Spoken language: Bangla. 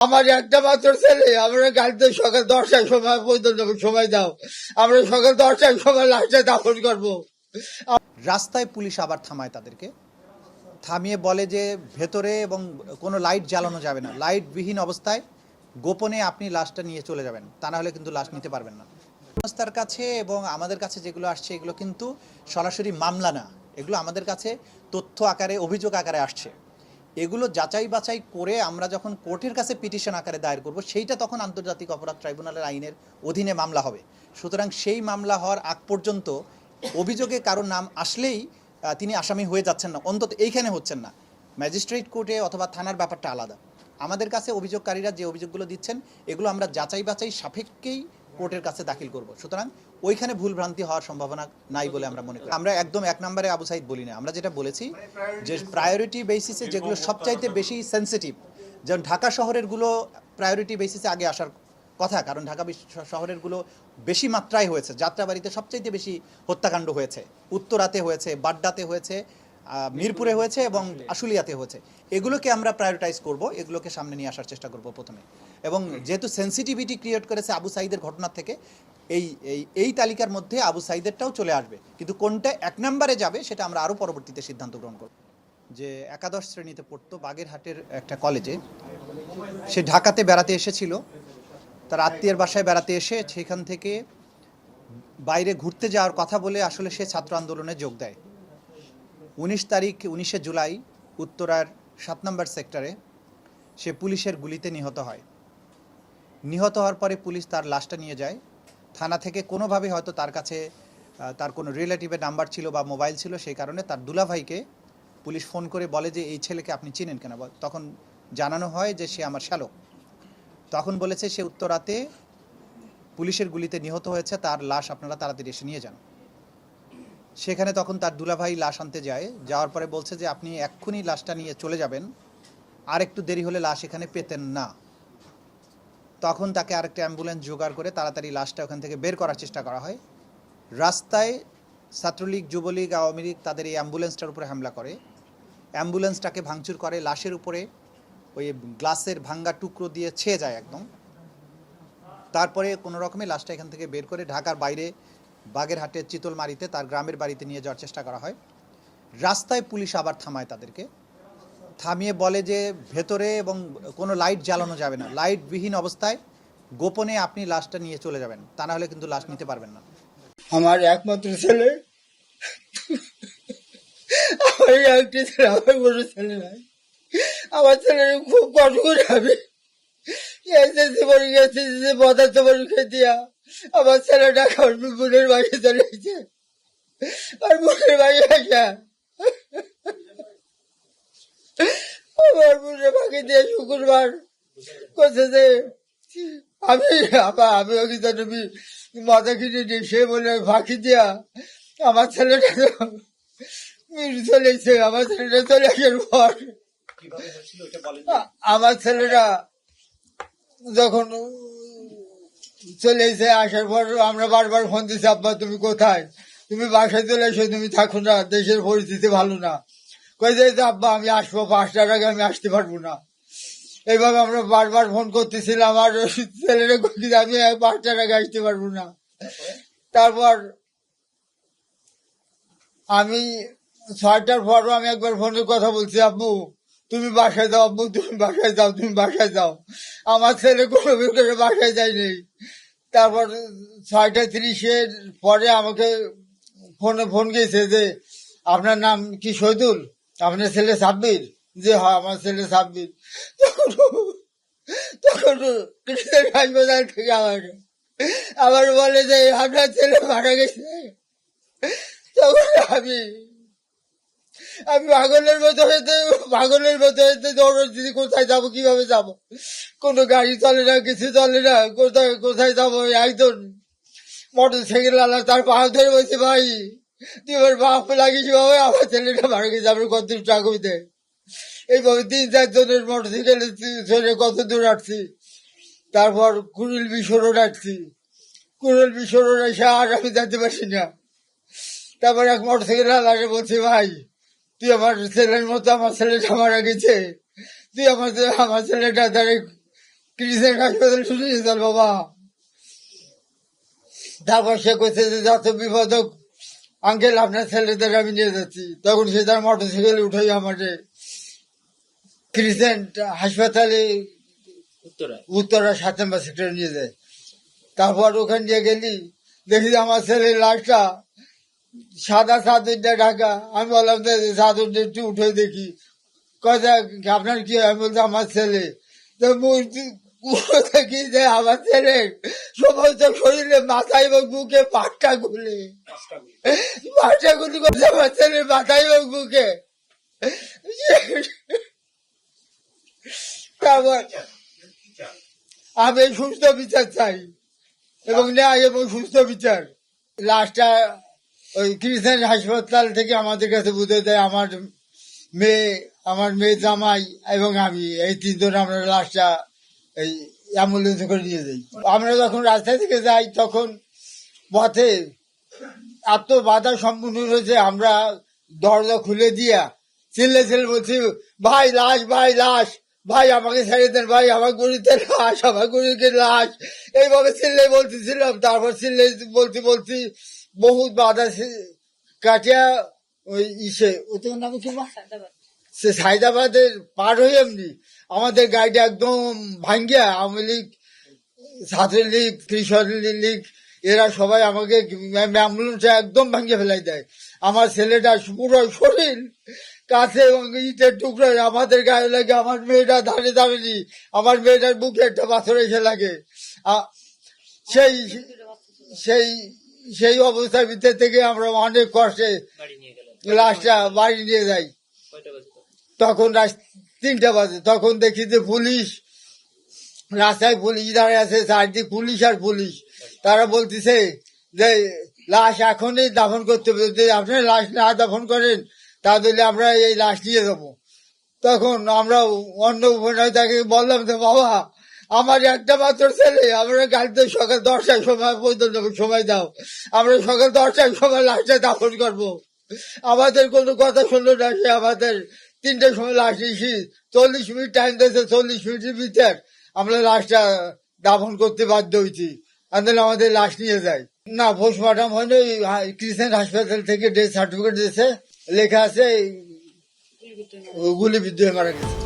আমার একটা মাত্র ছেলে, আমরা গাড়িতে সকাল দশটার সময় পর্যন্ত সময় দাও। আমরা সকাল দশটার সময় লাশটা দাফন করব। রাস্তায় পুলিশ আবার থামায় তাদেরকে। থামিয়ে বলে যে ভেতরে এবং কোনো লাইট জ্বালানো যাবে না। লাইটবিহীন অবস্থায় গোপনে আপনি লাশটা নিয়ে চলে যাবেন। তা না হলে কিন্তু লাশ নিতে পারবেন না। সংস্থার কাছে এবং আমাদের কাছে যেগুলো আসছে, এগুলো কিন্তু সরাসরি মামলা না। এগুলো আমাদের কাছে তথ্য আকারে, অভিযোগ আকারে আসছে। এগুলো যাচাই বাছাই করে আমরা যখন কোর্টের কাছে পিটিশন আকারে দায়ের করব, সেইটা তখন আন্তর্জাতিক অপরাধ ট্রাইব্যুনালের আইনের অধীনে মামলা হবে। সুতরাং সেই মামলা হওয়ার আগ পর্যন্ত অভিযোগে কারও নাম আসলেই তিনি আসামি হয়ে যাচ্ছেন না। অন্তত এইখানে হচ্ছেন না। ম্যাজিস্ট্রেট কোর্টে অথবা থানার ব্যাপারটা আলাদা। আমাদের কাছে অভিযোগকারীরা যে অভিযোগগুলো দিচ্ছেন, এগুলো আমরা যাচাই বাছাই সাপেক্ষেই কোর্টের কাছে দাখিল করব। সুতরাং ওইখানে ভুল ভ্রান্তি হওয়ার সম্ভাবনা নাই বলে আমরা মনে করি। আমরা একদম এক নম্বরে আবু সাইদ বলি না। আমরা যেটা বলেছি যে প্রায়োরিটি বেসিসে যেগুলো সবচাইতে বেশি সেনসিটিভ যেমন ঢাকা শহরেরগুলো প্রায়োরিটি বেসিসে আগে আসার কথা, কারণ ঢাকা শহরেরগুলো বেশি মাত্রায় হয়েছে। যাত্রাবাড়িতে সবচাইতে বেশি হত্যাকাণ্ড হয়েছে। উত্তরাতে হয়েছে, বাড্ডাতে হয়েছে মিরপুরে হয়েছে এবং আশুলিয়াতে হয়েছে। এগুলোকে আমরা প্রায়োরিটাইজ করব এগুলোকে সামনে নিয়ে আসার চেষ্টা করব প্রথমে। এবং যেহেতু সেন্সিটিভিটি ক্রিয়েট করেছে আবু সাইদের ঘটনা থেকে এই এই এই তালিকার মধ্যে আবু সাইদেরটাও চলে আসবে। কিন্তু কোনটা এক নম্বরে যাবে সেটা আমরা আরও পরবর্তীতে সিদ্ধান্ত গ্রহণ করব। যে একাদশ শ্রেণীতে পড়তো বাগেরহাটের একটা কলেজে সে ঢাকাতে বেড়াতে এসেছিল। তার আত্মীয়ের বাসায় বেড়াতে এসে সেখান থেকে বাইরে ঘুরতে যাওয়ার কথা বলে আসলে সে ছাত্র আন্দোলনে যোগ দেয়। উনিশ তারিখ, উনিশে জুলাই, উত্তরার সাত নম্বর সেক্টরে সে পুলিশের গুলিতে নিহত হয়। নিহত হওয়ার পরে পুলিশ তার লাশটা নিয়ে যায়। থানা থেকে কোনোভাবে হয়তো তার কাছে তার কোনো রিলেটিভের নাম্বার ছিল বা মোবাইল ছিল সেই কারণে তার দুলাভাইকে পুলিশ ফোন করে বলে যে, এই ছেলেকে আপনি চিনেন কেন? তখন জানানো হয় যে, সে আমার শ্যালক। তখন বলেছে সে উত্তরাতে পুলিশের গুলিতে নিহত হয়েছে। তার লাশ আপনারা তাড়াতাড়ি এসে নিয়ে যান। সেখানে তখন তার দুলাভাই লাশ আনতে যায়। যাওয়ার পরে বলছে যে, আপনি এক্ষুনি লাশটা নিয়ে চলে যাবেন। আর একটু দেরি হলে লাশ এখানে পেতেন না। তখন তাকে আরেকটা অ্যাম্বুলেন্স জোগাড় করে তাড়াতাড়ি লাশটা ওখান থেকে বের করার চেষ্টা করা হয়। রাস্তায় ছাত্রলীগ, যুবলীগ, আওয়ামী লীগ তাদের এই অ্যাম্বুলেন্সটার উপরে হামলা করে। অ্যাম্বুলেন্সটাকে ভাঙচুর করে, লাশের উপরে ওই গ্লাসের ভাঙ্গা টুকরো দিয়ে ছেয়ে যায় একদম। তারপরে কোনো রকমে লাশটা এখান থেকে বের করে ঢাকার বাইরে বাগেরহাটের চিতলমারিতে তার গ্রামের বাড়িতে নিয়ে যাওয়ার চেষ্টা করা হয়। রাস্তায় পুলিশ আবার থামায় তাদেরকে। থামিয়ে বলে যে, ভেতরে এবং কোনো লাইট জ্বালানো যাবে না। লাইটবিহীন অবস্থায় গোপনে আপনি লাশটা নিয়ে চলে যাবেন। তা না হলে কিন্তু লাশ নিতে পারবেন না। আমার একমাত্র ছেলে। আমার একটি ছেলে ছেলে আমার ছেলে খুব কষ্ট করে এসএসসি পরীক্ষা পদার্থ পরীক্ষা দিয়া আমার ছেলেটা এখন বোনের বাড়ি চলে গেছে। আর বোনের বাড়ি আসা। আমার বোনের বাড়ি দিয়ে শুক্রবার করছে যে আমি আবার আমি ওকে তুমি মাথা কিনে দিই সে বলে ফাঁকি দিয়া। আমার ছেলেটা তো চলেছে আমার ছেলেটা চলে আসার পর আমার ছেলেটা যখন চলে এসে আসার পর আমরা বারবার ফোন দিচ্ছি আব্বা, তুমি কোথায়? তুমি বাসায় চলে এসো, তুমি থাকো না, দেশের পরিস্থিতি ভালো না। কই যে আব্বা, আমি আসব পাঁচটার আগে আমি আসতে পারব না। এইভাবে আমরা বারবার ফোন করতেছিলাম, আর ছেলেরা কইছি যে, আমি পাঁচটার আগে আসতে পারব না। তারপর আমি ছয়টার পরও আমি একবার ফোনে কথা বলছি, আব্বু তুমি বাসায় যাও, আব্বু, তুমি বাসায় যাও, তুমি বাসায় যাও। আমার ছেলে কোনো করে বাসায় যায়নি। তারপর ছয়টা তিরিশের পরে আমাকে ফোনে ফোন গেছে যে, আপনার নাম কি শহীদুল? আপনার ছেলে সাব্বির। যে হ্যাঁ আমার ছেলে সাব্বির। তখন তখন কৃষ্ণের হাসপাতাল থেকে আমার আবার বলে যে, আপনার ছেলে মারা গেছে। তখন আমি আমি পাগলের মতো হইতে পাগলের মতো হইতে দৌড়াচ্ছি কোথায় যাব, কীভাবে যাব? কোনো গাড়ি চলে না, কিছু চলে না, কোথায় কোথায় যাব? একজন মোটর সাইকেল আলা তার পা ধরে বলছে, ভাই, তুই বাপ লাগিস বাবা, আমার ছেলেটা মারা গেছে আমরা কত চাকুতে এইভাবে তিন চারজনের মোটর সাইকেলে চলে কত দূর আসছি তারপর কুড়িল বিশ্বরোড আসছি কুড়িল বিশ্বরোড এসে আর আমি যেতে পারছি না। তারপর এক মোটর সাইকেল আলাকে বলছি, ভাই তুই আমার ছেলের মতো আমার ছেলেটা মারা গেছে তুই আমার আমার ছেলেটা তারে ক্রিসেন্ট হাসপাতাল শুনে যেতাম বাবা। তারপর সে কইছে যে যত বিপদ হোক আঙ্কেল আপনার ছেলেদের আমি নিয়ে যাচ্ছি। তখন সে তার মোটর সাইকেলে উঠে আমাকে। ক্রিসেন্ট হাসপাতালে উত্তরা। সাত নম্বর সেক্টরে নিয়ে যায়। তারপর ওখানে নিয়ে গেলি দেখি আমার ছেলের লাশটা সাদা চাদরটা ঢাকা। আমি বললাম চাদরটা একটু উঠে দেখি। কথা আপনার কি? আমি বলছি, আমার ছেলে। তো দেখি যে আমার ছেলে সমস্ত শরীরে মাথায় এবং বুকে পাটটা গুলে। পাটটা গুলি করছে আমার ছেলের মাথায় এবং বুকে। তারপর আমি সুস্থ বিচার চাই এবং ন্যায় এবং সুস্থ বিচার। লাস্টটা ওই খ্রিস্টান হাসপাতাল থেকে আমাদের কাছে বুঝে দেয়, আমার মেয়ে আমার মেয়ে জামাই এবং আমি, এই তিনজন আমরা লাশটা এই অ্যাম্বুলেন্সে করে নিয়ে যাই। আমরা যখন রাস্তা থেকে যাই, তখন পথে এত বাধা সম্পূর্ণ হয়েছে, আমরা দরজা খুলে দিয়া চিল্লে চিল্লে বলছি, ভাই, লাশ ভাই লাশ, ভাই, আমাকে ছেড়ে দেন, ভাই, আমার গরিতে লাশ, আমার গরিকে লাশ। এইভাবে চিল্লে বলতেছিলাম, তারপর চিল্লে বলতে বলছি বহুত বাধা কাটিয়া ওই ইসে ওদের নাম কি সে সাইদাবাদের পার হয়ে এমনি আমাদের গাড়িটা একদম ভাঙ্গিয়া আওয়ামী লীগ ছাত্রলীগ কৃষক লীগ, এরা সবাই আমাকে অ্যাম্বুলেন্সে একদম ভাঙিয়ে ফেলাই দেয়। আমার ছেলেটা পুরো শরীর কাছে ইটের টুকরো, আমাদের গায়ে লাগে, আমার মেয়েটা দাঁড়িয়ে দাঁড়িয়ে আমার মেয়েটার বুকে একটা পাথর এসে লাগে। সেই সেই সেই অবস্থার ভিতর থেকে আমরা অনেক কষ্টে লাশটা বাড়ি নিয়ে যাই। তখন? রাত তিনটা বাজে। তখন দেখি যে পুলিশ রাস্তায় পুলিশ দাঁড়িয়ে আছে চারদিক পুলিশ আর পুলিশ। তারা বলতেছে যে লাশ এখনই দাফন করতে হবে। যদি আপনি লাশ না দাফন করেন তাহলে আমরা এই লাশ নিয়ে যাব। তখন আমরা অন্য উপনায়িতাকে বললাম যে বাবা আমার একটা মাত্র ছেলে, আমরা গাড়িতে সকাল দশটার সময় পর্যন্ত সময় দাও। আমরা সকাল দশটার সময় লাশটা দাফন করব। আমাদের কোনো কথা শুনলো না সে আমাদের। তিনটের সময় লাশ এসি চল্লিশ মিনিট টাইম দিয়েছে, চল্লিশ মিনিটের ভিতর আমরা লাশটা দাফন করতে বাধ্য হয়েছি। আন্দোলন আমাদের লাশ নিয়ে যায়। না পোস্টমর্টম হয়নি, ওই ক্রিসেন্ট হাসপাতাল থেকে ডেথ সার্টিফিকেট দিয়েছে। লেখা আছে গুলি হয়ে মারা গেছে।